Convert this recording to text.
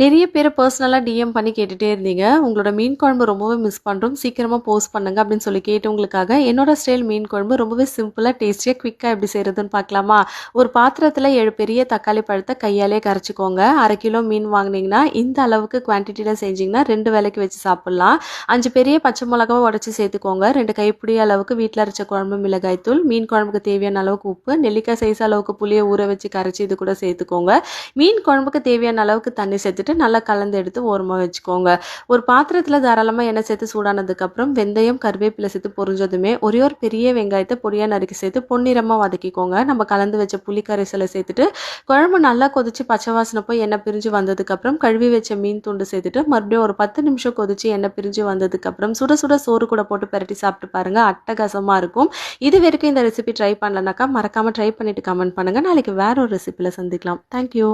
நிறைய பேர் பர்சனலாக டிஎம் பண்ணி கேட்டுகிட்டே இருந்தீங்க. உங்களோட மீன் குழம்பு ரொம்பவே மிஸ் பண்ணுறோம் சீக்கிரமாக போஸ்ட் பண்ணுங்க அப்படின்னு சொல்லி கேட்டவங்களுக்காக என்னோட ஸ்டைல் மீன் குழம்பு ரொம்பவே சிம்பிளாக டேஸ்டியாக குவிக்காக எப்படி செய்கிறதுன்னு பார்க்கலாமா? ஒரு பாத்திரத்தில் ஏழு பெரிய தக்காளி பழத்தை கையாலே கரைச்சிக்கோங்க. அரை கிலோ மீன் வாங்கினீங்கன்னா இந்த அளவுக்கு குவான்டிட்டியில் செஞ்சிங்கன்னா ரெண்டு வேலைக்கு வச்சு சாப்பிட்லாம். அஞ்சு பெரிய பச்சை மிளகாவை உடச்சி சேர்த்துக்கோங்க. ரெண்டு கைப்பிடி அளவுக்கு வீட்டில் அரைச்ச குழம்பு மிளகாய்த்தூள் மீன் குழம்புக்கு தேவையான அளவுக்கு உப்பு நெல்லிக்காய் சைஸ் அளவுக்கு புளியை ஊற வச்சு கரைச்சி இது கூட சேர்த்துக்கோங்க. மீன் குழம்புக்கு தேவையான அளவுக்கு தண்ணி சேர்த்து சேர்த்துட்டு நல்லா கலந்து எடுத்து ஓரமாக வச்சுக்கோங்க. ஒரு பாத்திரத்தில் தாராளமாக எண்ணெய் சேர்த்து சூடானதுக்கப்புறம் வெந்தயம் கருவேப்பிலை சேர்த்து பொரிஞ்சதுமே ஒரே ஒரு பெரிய வெங்காயத்தை பொடியாக நறுக்கி சேர்த்து பொன்னிறமாக வதக்கிக்கோங்க. நம்ம கலந்து வச்ச புளி கரைசலை சேர்த்துட்டு குழம்பு நல்லா கொதிச்சு பச்சை வாசனை போய் எண்ணெய் பிரிஞ்சு வந்ததுக்கப்புறம் கழுவி வச்ச மீன் துண்டு சேர்த்துட்டு மறுபடியும் ஒரு பத்து நிமிஷம் கொதிச்சு எண்ணெய் பிரிஞ்சு வந்ததுக்கப்புறம் சுட சுட சோறு கூட போட்டு பரட்டி சாப்பிட்டு பாருங்கள் அட்டகாசமாக இருக்கும். இது வரைக்கும் இந்த ரெசிபி ட்ரை பண்ணலனாக்கா மறக்காமல் ட்ரை பண்ணிட்டு கமெண்ட் பண்ணுங்கள் நாளைக்கு வேற ஒரு ரெசிபியில் சந்திக்கலாம். தேங்க்யூ